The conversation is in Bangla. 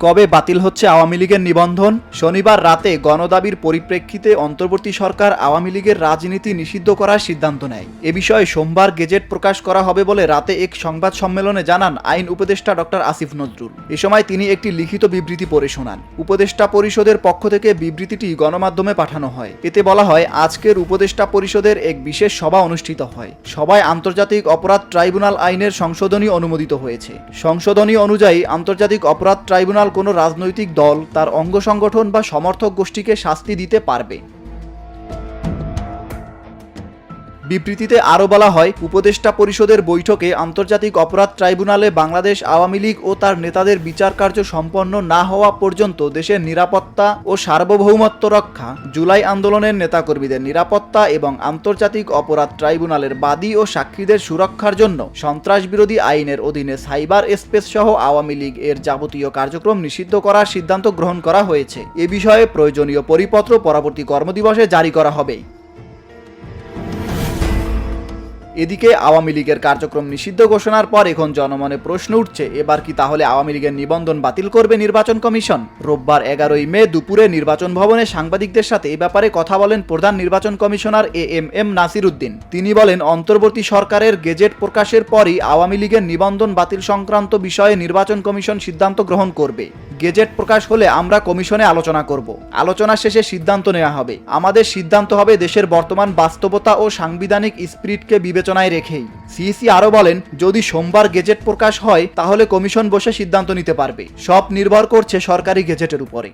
কবে বাতিল হচ্ছে আওয়ামী লীগের নিবন্ধন? শনিবার রাতে গণদাবির পরিপ্রেক্ষিতে অন্তর্বর্তী সরকার আওয়ামী লীগের রাজনীতি নিষিদ্ধ করার সিদ্ধান্ত নেয়। এ বিষয়ে সোমবার গেজেট প্রকাশ করা হবে বলে রাতে এক সংবাদ সম্মেলনে জানান আইন উপদেষ্টা ডক্টর আসিফ নজরুল। এ সময় তিনি একটি লিখিত বিবৃতি পড়ে শোনান। উপদেষ্টা পরিষদের পক্ষ থেকে বিবৃতিটি গণমাধ্যমে পাঠানো হয়। এতে বলা হয়, আজকের উপদেষ্টা পরিষদের এক বিশেষ সভা অনুষ্ঠিত হয়। সভায় আন্তর্জাতিক অপরাধ ট্রাইব্যুনাল আইনের সংশোধনী অনুমোদিত হয়েছে। সংশোধনী অনুযায়ী আন্তর্জাতিক অপরাধ ট্রাইব্যুনাল কোনো রাজনৈতিক দল তার অঙ্গ সংগঠন বা সমর্থক গোষ্ঠীকে শাস্তি দিতে পারবে। বিবৃতিতে আরও বলা হয়, উপদেষ্টা পরিষদের বৈঠকে আন্তর্জাতিক অপরাধ ট্রাইব্যুনালে বাংলাদেশ আওয়ামী লীগ ও তার নেতাদের বিচার কার্য সম্পন্ন না হওয়া পর্যন্ত দেশের নিরাপত্তা ও সার্বভৌমত্ব রক্ষা, জুলাই আন্দোলনের নেতাকর্মীদের নিরাপত্তা এবং আন্তর্জাতিক অপরাধ ট্রাইব্যুনালের বাদী ও সাক্ষীদের সুরক্ষার জন্য সন্ত্রাস বিরোধী আইনের অধীনে সাইবার স্পেস সহ আওয়ামী লীগ এর যাবতীয় কার্যক্রম নিষিদ্ধ করার সিদ্ধান্ত গ্রহণ করা হয়েছে। এ বিষয়ে প্রয়োজনীয় পরিপত্র পরবর্তী কর্মদিবসে জারি করা হবে। এদিকে আওয়ামী লীগের কার্যক্রম নিষিদ্ধ ঘোষণার পর এখন জনমনে প্রশ্ন উঠছে, এবার কি তাহলে আওয়ামী লীগের নিবন্ধন বাতিল করবে নির্বাচন কমিশন? রোববার এগারোই মে দুপুরে নির্বাচন ভবনে সাংবাদিকদের সাথে এ ব্যাপারে কথা বলেন প্রধান নির্বাচন commissioner A M M Nasir Uddin তিনি বলেন, অন্তর্বর্তী সরকারের গেজেট প্রকাশের পরই আওয়ামী লীগের নিবন্ধন বাতিল সংক্রান্ত বিষয়ে নির্বাচন কমিশন সিদ্ধান্ত গ্রহণ করবে। গেজেট প্রকাশ হলে আমরা কমিশনে আলোচনা করব। আলোচনা শেষে সিদ্ধান্ত নেওয়া হবে। আমাদের সিদ্ধান্ত হবে দেশের বর্তমান বাস্তবতা ও সাংবিধানিক স্পিরিটকে বিবেচনায় রেখেই। সিইসি আরও বলেন, যদি সোমবার গেজেট প্রকাশ হয়, তাহলে কমিশন বসে সিদ্ধান্ত নিতে পারবে। সব নির্ভর করছে সরকারি গেজেটের উপরে।